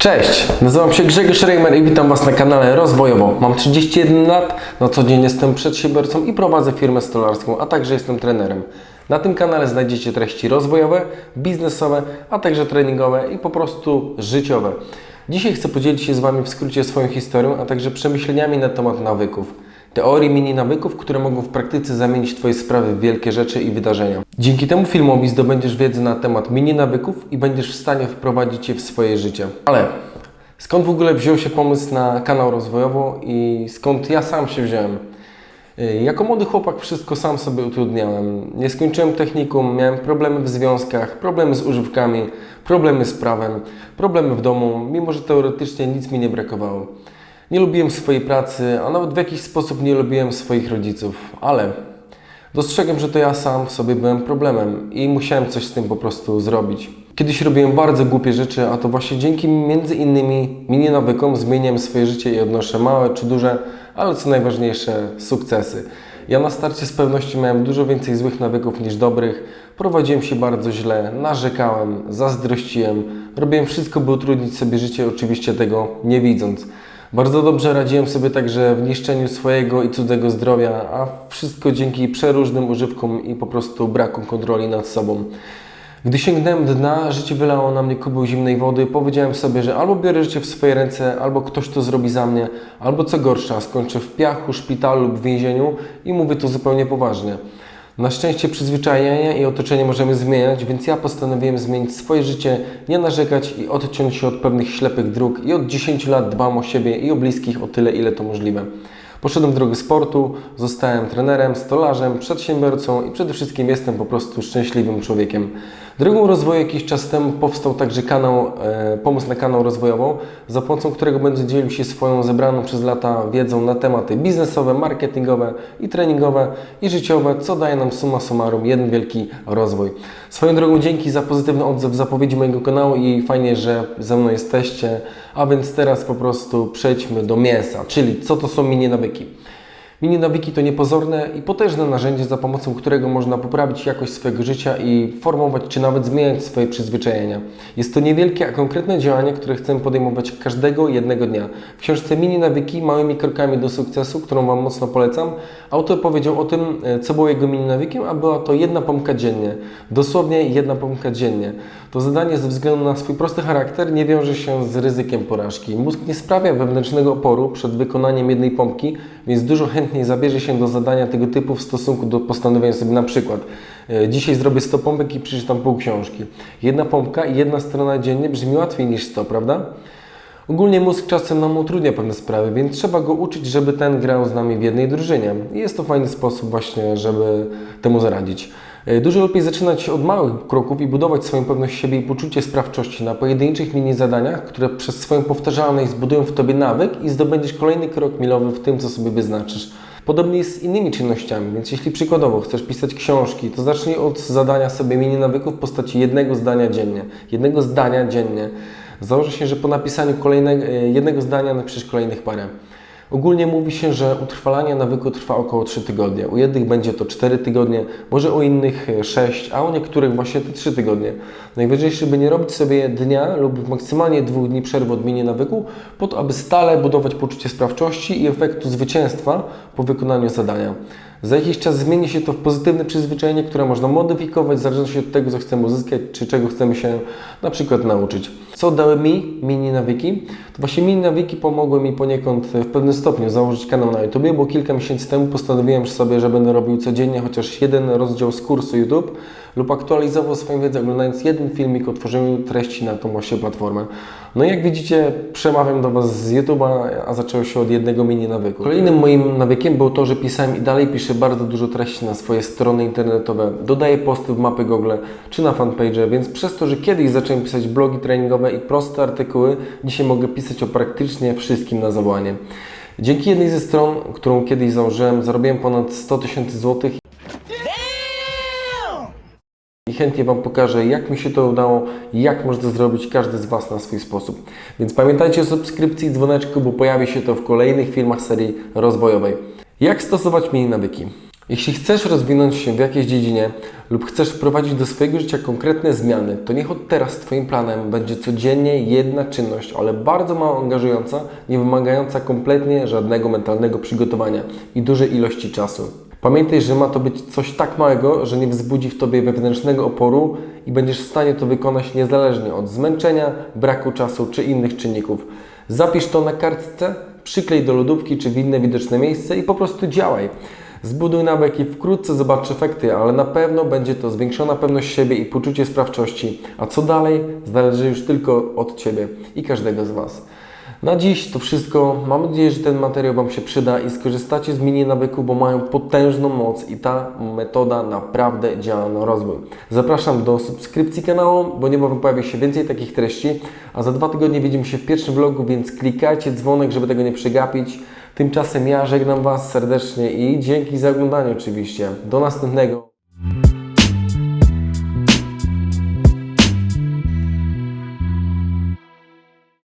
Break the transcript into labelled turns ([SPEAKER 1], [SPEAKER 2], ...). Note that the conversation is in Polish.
[SPEAKER 1] Cześć, nazywam się Grzegorz Reimer i witam Was na kanale Rozwojowo. Mam 31 lat, na co dzień jestem przedsiębiorcą i prowadzę firmę stolarską, a także jestem trenerem. Na tym kanale znajdziecie treści rozwojowe, biznesowe, a także treningowe i po prostu życiowe. Dzisiaj chcę podzielić się z Wami w skrócie swoją historią, a także przemyśleniami na temat nawyków. Teorii mini nawyków, które mogą w praktyce zamienić Twoje sprawy w wielkie rzeczy i wydarzenia. Dzięki temu filmowi zdobędziesz wiedzę na temat mini nawyków i będziesz w stanie wprowadzić je w swoje życie. Ale skąd w ogóle wziął się pomysł na kanał rozwojowo i skąd ja sam się wziąłem? Y, Jako młody chłopak wszystko sam sobie utrudniałem. Nie skończyłem technikum, miałem problemy w związkach, problemy z używkami, problemy z prawem, problemy w domu, mimo że teoretycznie nic mi nie brakowało. Nie lubiłem swojej pracy, a nawet w jakiś sposób nie lubiłem swoich rodziców, ale dostrzegłem, że to ja sam w sobie byłem problemem i musiałem coś z tym po prostu zrobić. Kiedyś robiłem bardzo głupie rzeczy, a to właśnie dzięki między innymi mini nawykom zmieniam swoje życie i odnoszę małe czy duże, ale co najważniejsze sukcesy. Ja na starcie z pewnością miałem dużo więcej złych nawyków niż dobrych. Prowadziłem się bardzo źle, narzekałem, zazdrościłem, robiłem wszystko, by utrudnić sobie życie, oczywiście tego nie widząc. Bardzo dobrze radziłem sobie także w niszczeniu swojego i cudzego zdrowia, a wszystko dzięki przeróżnym używkom i po prostu braku kontroli nad sobą. Gdy sięgnąłem dna, życie wylało na mnie kubeł zimnej wody. Powiedziałem sobie, że albo biorę życie w swoje ręce, albo ktoś to zrobi za mnie, albo co gorsza, skończę w piachu, szpitalu lub więzieniu i mówię to zupełnie poważnie. Na szczęście przyzwyczajenia i otoczenie możemy zmieniać, więc ja postanowiłem zmienić swoje życie, nie narzekać i odciąć się od pewnych ślepych dróg i od 10 lat dbam o siebie i o bliskich o tyle, ile to możliwe. Poszedłem w drogę sportu, zostałem trenerem, stolarzem, przedsiębiorcą i przede wszystkim jestem po prostu szczęśliwym człowiekiem. Drogą rozwoju jakiś czas temu powstał także kanał, e, pomysł na kanał rozwojową, za pomocą którego będę dzielił się swoją zebraną przez lata wiedzą na tematy biznesowe, marketingowe i treningowe i życiowe, co daje nam summa summarum jeden wielki rozwój. Swoją drogą dzięki za pozytywny odzew zapowiedzi mojego kanału i fajnie, że ze mną jesteście. A więc teraz po prostu przejdźmy do mięsa, czyli co to są mini nawyki. Mini nawyki to niepozorne i potężne narzędzie, za pomocą którego można poprawić jakość swojego życia i formować czy nawet zmieniać swoje przyzwyczajenia. Jest to niewielkie, a konkretne działanie, które chcemy podejmować każdego jednego dnia. W książce Mini nawyki małymi krokami do sukcesu, którą Wam mocno polecam, autor powiedział o tym, e, co było jego mini nawykiem, a była to jedna pompka dziennie. Dosłownie jedna pompka dziennie. To zadanie ze względu na swój prosty charakter nie wiąże się z ryzykiem porażki. Mózg nie sprawia wewnętrznego oporu przed wykonaniem jednej pompki, więc dużo chętniej zabierze się do zadania tego typu w stosunku do postanowienia sobie na przykład e, dzisiaj zrobię 100 pompek i przeczytam pół książki. Jedna pompka i jedna strona dziennie brzmi łatwiej niż 100, prawda? Ogólnie mózg czasem nam utrudnia pewne sprawy, więc trzeba go uczyć, żeby ten grał z nami w jednej drużynie. I jest to fajny sposób właśnie, żeby temu zaradzić. E, Dużo lepiej zaczynać od małych kroków i budować swoją pewność siebie i poczucie sprawczości na pojedynczych mini zadaniach, które przez swoją powtarzalność zbudują w Tobie nawyk i zdobędziesz kolejny krok milowy w tym, co sobie wyznaczysz. Podobnie jest z innymi czynnościami, więc jeśli przykładowo chcesz pisać książki, to zacznij od zadania sobie mini nawyków w postaci jednego zdania dziennie. Jednego zdania dziennie. Założę się, że po napisaniu kolejnego, e, jednego zdania napiszesz kolejnych parę. Ogólnie mówi się, że utrwalanie nawyku trwa około 3 tygodnie. U jednych będzie to 4 tygodnie, może u innych 6, a u niektórych właśnie te 3 tygodnie. Najważniejsze, by nie robić sobie dnia lub maksymalnie dwóch dni przerwy od mini nawyku, po to, aby stale budować poczucie sprawczości i efektu zwycięstwa po wykonaniu zadania. Za jakiś czas zmieni się to w pozytywne przyzwyczajenie, które można modyfikować w zależności od tego, co chcemy uzyskać, czy czego chcemy się na przykład nauczyć. Co dały mi mini nawyki? To właśnie mini nawyki pomogły mi poniekąd w pewnym stopniu założyć kanał na YouTube, bo kilka miesięcy temu postanowiłem sobie, że będę robił codziennie chociaż jeden rozdział z kursu YouTube lub aktualizował swoją wiedzę oglądając jeden filmik o tworzeniu treści na tą właśnie platformę. No i jak widzicie, przemawiam do Was z YouTube'a, a zaczęło się od jednego mini nawyku. Kolejnym moim nawykiem było to, że pisałem i dalej piszę bardzo dużo treści na swoje strony internetowe. Dodaję posty w mapy Google czy na fanpage, więc przez to, że kiedyś zacząłem pisać blogi treningowe i proste artykuły, dzisiaj mogę pisać o praktycznie wszystkim na zawołanie. Dzięki jednej ze stron, którą kiedyś założyłem, zarobiłem ponad 100 tysięcy złotych i chętnie Wam pokażę, jak mi się to udało jak można to zrobić każdy z Was na swój sposób. Więc pamiętajcie o subskrypcji i dzwoneczku, bo pojawi się to w kolejnych filmach serii rozwojowej. Jak stosować mini nawyki? Jeśli chcesz rozwinąć się w jakiejś dziedzinie lub chcesz wprowadzić do swojego życia konkretne zmiany, to niech od teraz Twoim planem będzie codziennie jedna czynność, ale bardzo mało angażująca, nie wymagająca kompletnie żadnego mentalnego przygotowania i dużej ilości czasu. Pamiętaj, że ma to być coś tak małego, że nie wzbudzi w Tobie wewnętrznego oporu i będziesz w stanie to wykonać niezależnie od zmęczenia, braku czasu czy innych czynników. Zapisz to na kartce, przyklej do lodówki czy w inne widoczne miejsce i po prostu działaj. Zbuduj nawyk i wkrótce zobacz efekty, ale na pewno będzie to zwiększona pewność siebie i poczucie sprawczości. A co dalej, zależy już tylko od Ciebie i każdego z Was. Na dziś to wszystko. Mam nadzieję, że ten materiał Wam się przyda i skorzystacie z mini nawyku, bo mają potężną moc i ta metoda naprawdę działa na rozwój. Zapraszam do subskrypcji kanału, bo niebawem pojawi się więcej takich treści, a za dwa tygodnie widzimy się w pierwszym vlogu, więc klikajcie dzwonek, żeby tego nie przegapić. Tymczasem ja żegnam Was serdecznie i dzięki za oglądanie oczywiście. Do następnego.